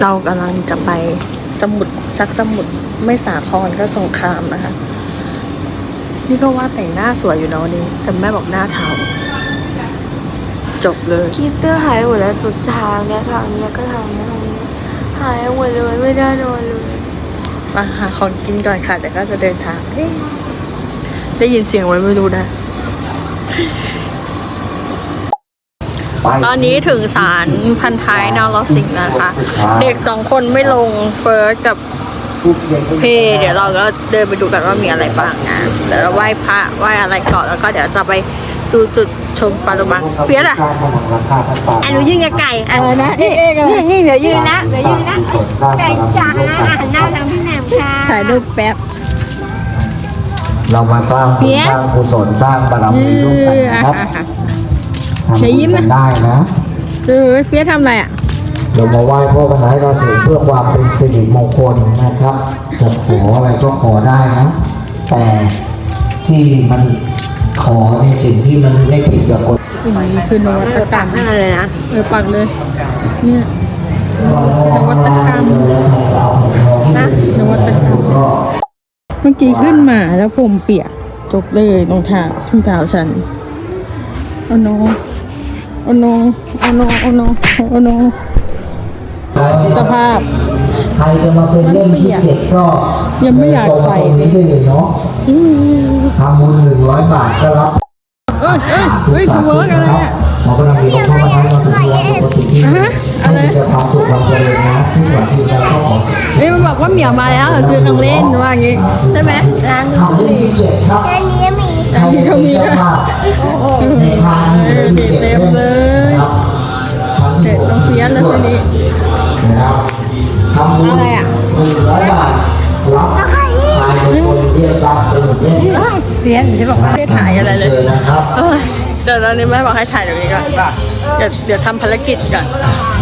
เรากำลังจะไปสมุทรสักสมุทรไม่สาครก็สงครามนะคะ นี่ก็ว่าแต่งหน้าสวยอยู่นะวันนี้แต่แม่บอกหน้าเทาจบเลยคิตเตอร์หายหมดแล้วตุดทางเนี้ยทางเนี้ยก็ทางเนี้ยทางเนี้ยหายหมดเลยไม่ได้นอนเลยมาหาของกินก่อนค่ะ แต่ก็จะเดินทางเอ๊ะได้ยินเสียงไว้ไม่รู้นะ ตอนนี้ถึงศาลพันท้ายนรสิงห์นะคะ เด็กสองคนไม่ลงเฟิร์สกับเพเดี๋ยวเราก็เดินไปดูกันว่ามีอะไรบ้างนะเดี๋ยวเราไหว้พระไหว้อะไรก่อนแล้วก็เดี๋ยวจะไปดูจุดชมปลาโลมาเฟียสอะอันนูยืนกับไก่อะไรนะเอ๊ะเอ๊ะอะไรนี่นี่เดี๋ยวยืนนะเดี๋ยวยืนนะไก่จ๋าอาหารหน้าทางพี่แหม่มค่ะถ่ายรูปแป๊บเรามาสร้างบุญเพี้ยสร้างกุศลสร้างบารมีร่วมกันนะครับ ทำอย่าบุยิ้ญมกันะนได้นะเออเฟียสทำอะไรอะ เรามาไหว้พ่อพระนายเราถึงเพื่อความเป็นสิริมงคลนะครับ จะขออะไรก็ขอได้นะ แต่ที่มันขอในสิ่งที่มันไม่ผิดกับกฎสิ่งนี้คือนวัตกรรมอะไรนะ เออปักเลย เนี่ย นวัตกรรม นะนวัตกรรม เมื่อกี้ขึ้นมาแล้วผมเปียกจบเลยรองเท้าทุ่งเท้าฉันโอ้โน โอ้โนโอ้โนโอ้โนโอ้โนสภาพใครจะมาเป็นเล่นที่เจ็ดก็ยังไม่อยากใส่ตรงนี้ได้เลยเนาะอื้อทำบุญหนึ่งร้อยบาทก็รับเอ้ยเอ้ยเฮ้ยคือเวิร์กอะไรเนี่ยหมอกำลังมีของพ่อมาให้มาถึงเราปกติที่อะฮะอะไรให้จะทำสุขความเจริญนะที่หวังที่จะเข้าของเอ้ยมันบอกว่าเหมียวมาแล้วซื้อของเล่นว่าอย่างงี้ใช่ไหมร้านทำได้ที่ เจ็มีใครจะเป็นเจ้าภาพในคราวนี้มีเจ็ดเล่มนะครับเสร็จน้องเฟียสแล้วทีนี้นะครับทำอะไรอะหนึ่งร้อยบาทรับทายคลเรียกรัพย์เป็นเล่มเฟียสเดี๋ยวบอกว่าไม่ถ่ายอะไรเลยเชิญนะครับเดี๋ยวตอนนี้แม่บอกให้ถ่ายตรงนี้ก่อนเดี๋ยวเดี๋ยวทำภารกิจก่อน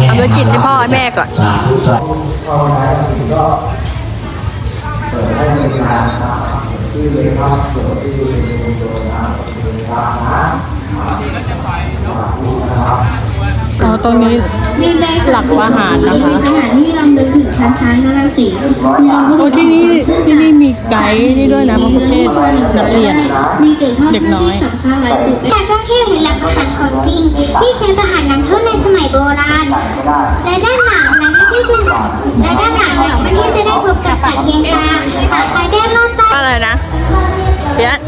ทำภารกิจที่พ่อให้แม่ก่อนสาธุสาธุภาวนาก็เปิดให้มีการสา ที่เลยครับเปิดที่เลยโดยนะโดยนะนะครับอ๋อ ตรงนี้ดินแดงหลักอาหารนะคะสถานที่ลำลึกถึงพันท้ายนรสิงห์มีลำลึกโอ้ที่นี่ที่นี่มีไกด์นี่ด้วยนะมะคุเทศนักเรียนมีจุดท่องเด็กเที่ยวน้อยที่สำคัญหลายจุดการท่องเที่ยวเห็นหลักฐานของจริง ที่ใช้ประหารนักโทษในสมัยโบราณ และด้านหลังนักท่องเที่ยวจะและด้านหลังนักท่องเที่ยวจะได้พบกับสัตว์เลี้ยงตาหากใครได้ลอดใต้อะไรนะเฟียส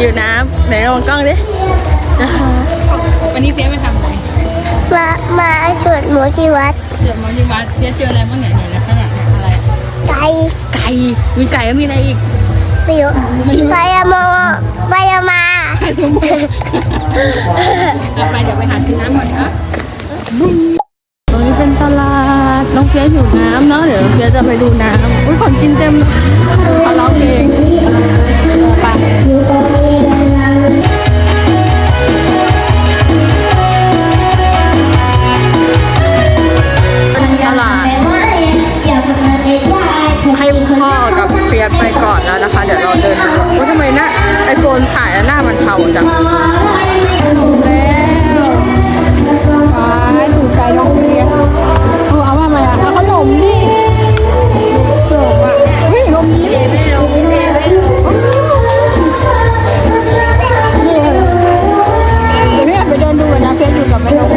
อยู่น้ำไหนลองกล้องดิวันนี้เฟียสไปทำอะไร มามาสวดหมูที่วัดเจอมาที่วัดเฟียสเจออะไรบ้างเนี่ยไหนๆข้างหลังเนี่ยอะไร ไก่ไก่มีไก่แล้วมีอะไรอีกไม่รู้ไปยาโมไปยามาไปเดี๋ยวไปหาซื้อน้ำก่อนนะตรงนี้เป็นตลาด น้องเฟียสอยู่น้ำเนาะเดี๋ยวเฟียสจะไปดูน้ำอุ้ยของกินเต็มเลย จังถูกแล้วไปถูกใจน้องเฟียสเอาเอามาไหมอะเอาขนมดิเสิร์ฟอะเฮ้ยนมนี้ดิไม่เอาไม่เอาไม่เอานี่เดี๋ยวพี่แอบไปเดินดูกันนะเฟียสอยู่กับแม่นก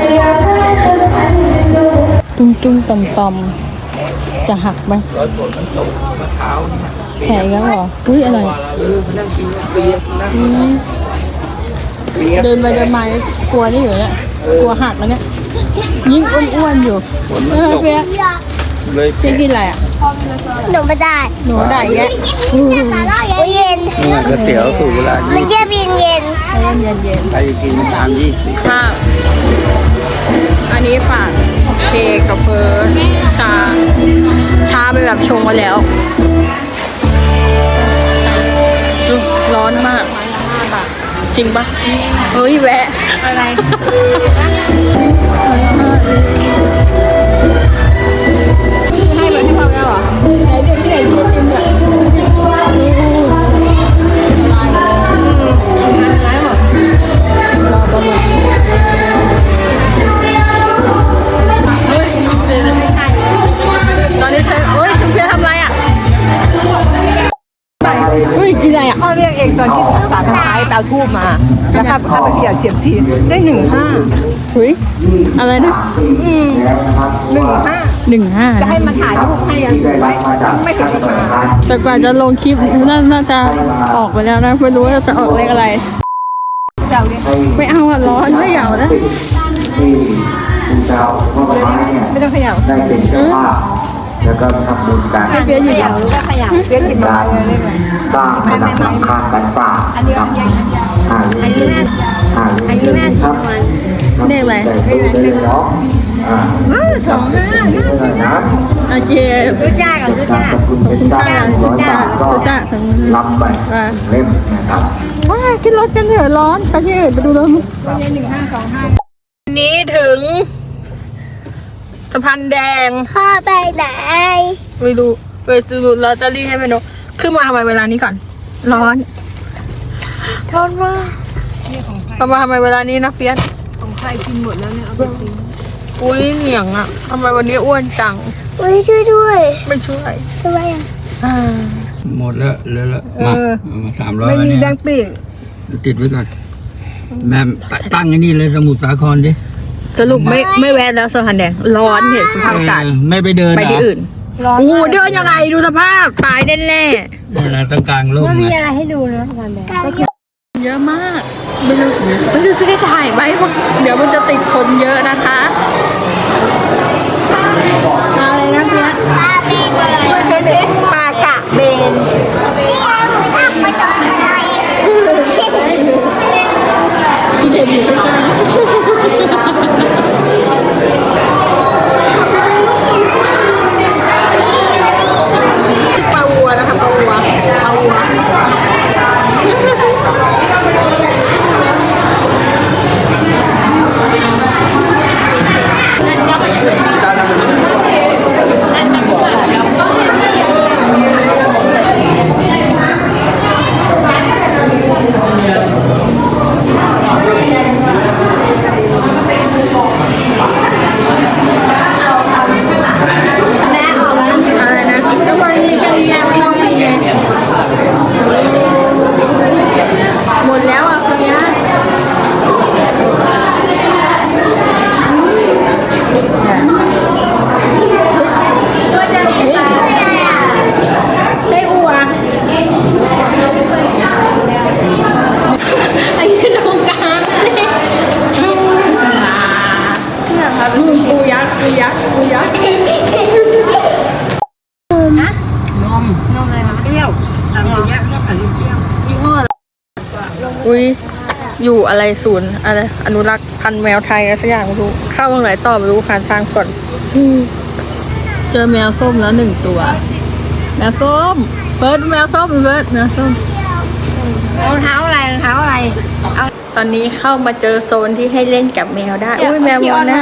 ตุ้งตุ้งต่อมต่อมจะหักไหมแข็งแล้วเหรอ อุ้ยอะไรอืม เดินไปเดินมากลัวนี่อยู่เนี่ยกลัวหักแล้วเนี่ยยิ่งอ้วนๆอยู่เออเฟียเฟียกินอะไรอะหนูไม่ได้หนูได้แยะเย็นก๋วยเตี๋ยวสูตรโบราณมันจะเย็นเย็นเย็นเย็นเย็นใครจะกินตามยี่สิบข้าวอันนี้ฝากเคกับเฟิร์สชาชาไปแบบชงมาแล้ว ร้อนมากจ ริงปะเฮ้ยแวะ อะไร ให้แบบที่พอแม่เหรอไหนเด็กที่ไหนเยี่ยมเนี่ยตอนนี้ใช้โอ๊ยคุเชียทำไรอะใฮ้ยกิไรอะ เองตอนที่สารท้ายแปลทูบมาแล้วข้าข้าไปเดี่ยวเฉียบชีได้หนึ่งห้าหุยอะไรนะหนึ่งห้าหนึ่งห้าจะให้มาถ่ายรูปให้ยังไว้ไม่เห็นมาแต่กว่าจะลงคลิปน่าจะออกไปแล้วนะไม่รู้ว่าจะออกเลขอะไรเดี๋ยวนี้ไม่เอาอะร้อนไม่อยานะที่คุณเจ้าพ่อไม้เนี่ยไม่ต้องขย่าได้เป็นเจ้าภาพ แล้วก็ทำบุญกันเพียอยู่อย่างเรียกหยิบมาการเลยเรียกมาสร้างระดับหลังคากันป่าอันนี้อันนี้อันนี้อ่าเรื่องนี้อ่าเรื่องนี้ครับเลขอะไรแต่ตัวเองเนาะอ่าเออสองห้าเท่าไหร่นะโอเครู้จ้ากับรู้การจ้าขอบคุณเป็นเจ้าร้อยบาทก็จ้ารับไปเล่มนะครับว้าขึ้นรถกันเถอะร้อนไปที่อื่นไปดูรถหนึ่งห้าสองห้าวันนี้ถึง สะพานแดง พ่อไปไหน ไม่รู้ไปซื้อลอตเตอรี่ให้แม่นกขึ้นมาทำไมเวลานี้ก่อน ร้อนร้อนมากทำไมทำไมเวลานี้นะเฟียสของใครกินหมดแล้วเนี่ยเอาไปทิ้งอุ้ยเหนียงอะทำไมวันนี้อ้วนจัง อุ้ยช่วยด้วยไม่ช่วยทำไมอะอ่าหมดแล้วเหลือแล้วมาเอามาสามร้อยไม่แล้วมีเนี่ยแบงค์ปีกติดไว้ก่อนแม่ตั้งไอ้นี่เลยสมุทรสาครดิ สรุปไม่ไม่แวะแล้วสะพานแดง ร้อนเห็นสภาพอากาศ เออไม่ไปเดินไปที่เหรอื่นร้อนโอ้โหเดินยังไงดูสภาพตายแน่แน่นี่นะต้องกลางร่มมันมีนะอะไรให้ดูนะสะพานแดงๆเยอะมากไม่รู้มันจะได้ถ่ายไหมเพราะเดี๋ยวมันจะติดคนเยอะนะคะอะไรนะเพียสป้าเป็นอะไรเช็ดดิปลากะเบนพี่เอาหนูทำมาโดนอะไร เด็กอยู่ข้าง เปรี้ยวตามอย่างเงี้ยก็ขายเปรี้ยวยี่ห้ออะไรอุ้ยอยู่อะไรศูนย์อะไรอนุรักษ์พันธุ์แมวไทยอะไรสักอย่างไม่รู้เข้าตรงไหนต่อไม่รู้คานทางก่อนอืมเจอแมวส้มแล้วหนึ่งตัว แมวส้มเฟิร์สแมวส้มเฟิร์สแมวส้มรองเท้าอะไรรองเท้าอะไรตอนนี้เข้ามาเจอโซนที่ให้เล่นกับแมวได้อุ้ยแมวมองหน้า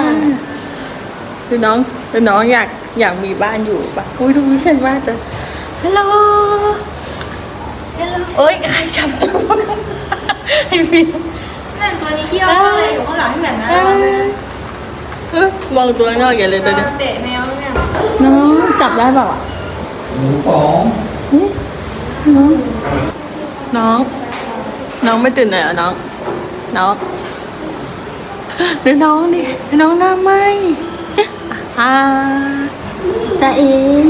คือน้องคือน้องอยากอยากมีบ้านอยู่ปะอุ้ยทุกวิชันว่าจะ ฮัลโหลฮัลโหลเอ้ยใครจับตัวไอ้พี่ตัวนี้เที่เอาอะไรอยู่ข้างหลังให้แบบนั้นเอ้ยมองตัวงนอกอย่าเลยตัวเนี้ยเตะแมวเนี่ยน้องจับได้เปล่าอะหมูสองน้องน้อง น้องไม่ตื่นเลยเหรอน้อง น้องดูน้องดิน้องหน้าไหมอ่าจะเอง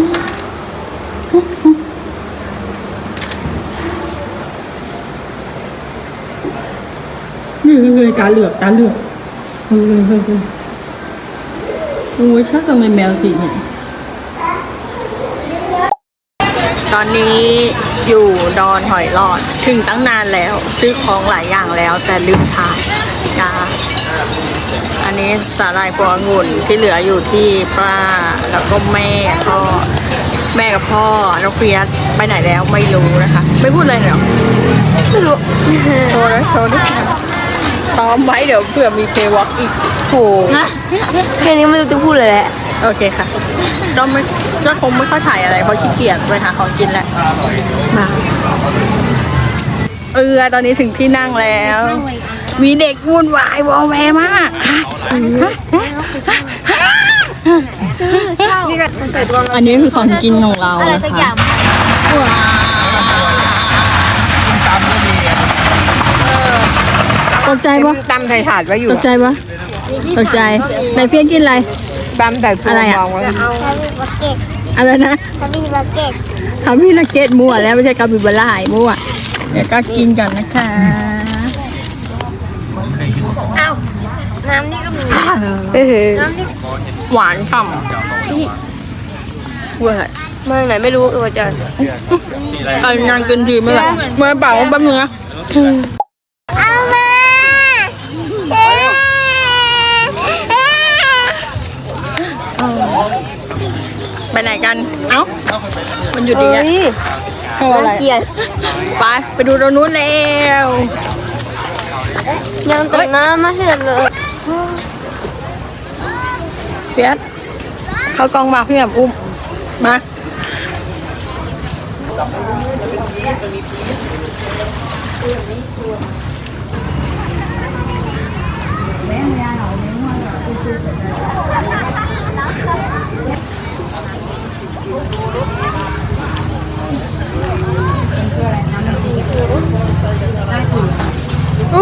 เฮ้ยตาเหลือกตาเหลือกเฮ้ยเฮ้ยเฮ้ยโอ้ยชอบจังเลยแมวสีเนี่ย ตอนนี้อยู่ดอนหอยหลอด ถึงตั้งนานแล้ว ซื้อของหลายอย่างแล้วแต่ลืมถ่ายจ้า อันนี้สาหร่ายพวงองุ่นที่เหลืออยู่ที่ป้าแล้วก็แม่พ่อแม่กับพ่อน้องเฟียสไปไหนแล้วไม่รู้นะคะ ไม่พูดเลยเหรอไม่รู้โชว์เลยโชว์ดิซ้อมไว้เดี๋ยวเผื่อมีเพย์วอล์กอีกโหแค่นี้ไม่รู้จะพูดเลยแหละโอเคค่ะก็ไม่ก็คงไม่ค่อยถ่ายอะไรเพราะขี้เกียจไปหาของกินแหละมาเออตอนนี้ถึงที่นั่งแล้ว มีเด็กวุ่นวายวอแวมากซื้อหรือเช่าอันนี้คือของกินของเราอะไรสักอย่างว้าวตกใจปะตำใส่ถาดไว้อยู่ตกใจปะตกใจไหนเพี้ยนกินอะไรตำใส่พวงมองไว้อะไรนะคาบิบาเกตคาบิบาเกตมั่วแล้วไม่ใช่คาบิบาล่ามั่วเดี๋ยวก็กินกันนะคะ เออหวานฉ่ำเว้ยเมื่อไหนไม่รู้ตัวจันเอานางกินทีไม่ไหวเมื่อเปล่าแป๊บนึงนะเอามาเอ๊ะเอ๊ะไปไหนกัน เอ้า มันอยู่ดีเฮ้อะยเท่าอะไรเกลียดไป ไปดูตรงนู้นแล้ว ยังแต่งหน้าไม่เสร็จเลย เพียสเข้ากล้องมาพี่แหม่มอุ้ม มาโอ้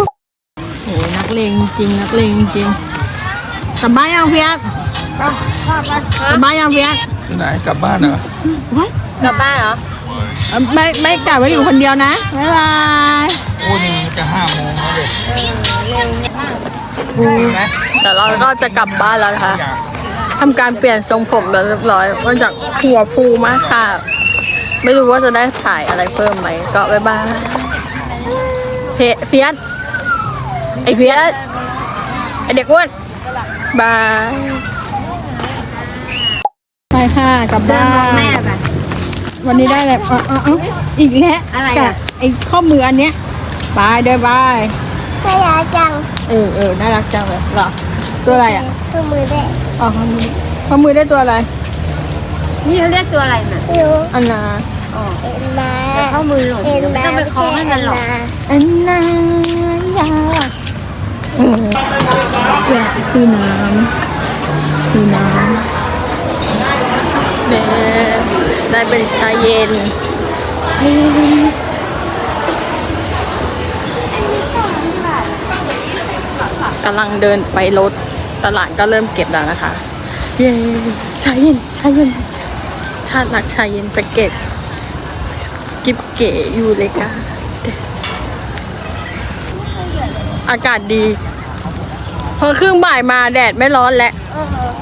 โหนักเลงจริงนักเลงจริงกลับบ้านยังเพียส กลับบ้านยังเพียสไปไหนกลับบ้านเหรอ กลับบ้านเหรอไม่ไม่กลับไว้อยู่คนเดียวนะบ๊ายบายโอ้นี่จะห้าโมงแล้วเด็กแต่เราก็จะกลับบ้านแล้วนะคะ ทำการเปลี่ยนทรงผมแล้วเรียบร้อยมาจากหัวฟูมากค่ะ ไม่รู้ว่าจะได้ถ่ายอะไรเพิ่มไหม ก็บ๊ายบายเพเฟียสไอเฟียสไอเด็กอ้วนบายไป ค่ะกลับบ้านแม่วันนี้ได้แล้วอ๋ออ๋ออ๋ออีกแล้วอะไรอะไอข้อมืออันเนี้ยบายเดินบายไม่อยากจังเออเออน่ารักจังเลยเหรอตัวอะไรอะคือมือได้อ๋อข้อมือข้อมือได้ตัวอะไรนี่เขาเรียกตัวอะไรน่ะไม่รู้อันนาเอ็นมาข้อมือหลงเอ็นมาต้องไปคล้องให้มันหรอกอันนายาเออแวะซื้อน้ำซื้อน้ำเด้ ได้เป็นชาเย็นชาเย็นกำลังเดินไปรถตลาดก็เริ่มเก็บแล้วนะคะ เย้ชาเย็นชาเย็น ชาติรักชาเย็นไปเก็บ กิบเก๋อยู่เลยค่ะอากาศดี พอครึ่งบ่ายมาแดดไม่ร้อนแล้ว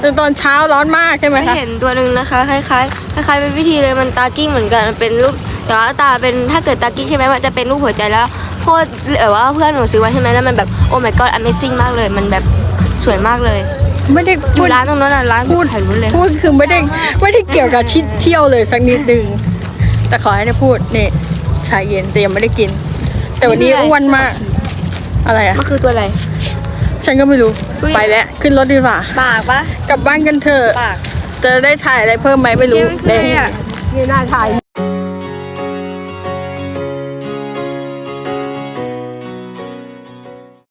แต่ตอนเช้าร้อนมากใช่ไหมไม่คะเห็นตัวหนึ่งนะคะคล้ายๆคล้ายๆเป็นวิธีเลยมันตากิ้งเหมือนกันมันเป็นรูปแต่ว่าตาเป็นถ้าเกิดตากิ้งใช่ไหมมันจะเป็นรูปหัวใจแล้วโคตรแบบว่าเพื่อนหนูซื้อมาใช่ไหมแล้วมันแบบโอ้ my god amazing มากเลย มันแบบสวยมากเลยไม่ได้อพูยู่ดร้านตรงนั้นน่ะร้านพูดถ่ายรูปเลยพูดคือไม่ได้ไม่ได้เกี่ยวกับที่เที่ยวเลยสักนิดนึงแต่ขอให้ได้พูดเนี่ยชาเย็นแต่ยังไม่ได้กิน แต่วันนี้อ้วนมาก อะไรอะมันคือตัวอะไร ฉันก็ไม่รู้ อุ๊ย ไปแล้ว ขึ้นรถดีกว่า ปากปะกลับบ้านกันเถอะ ปาก จะได้ถ่ายอะไรเพิ่มไหมไม่รู้เดี๋ยวมันคืออะไรอะ นี่น่าถ่าย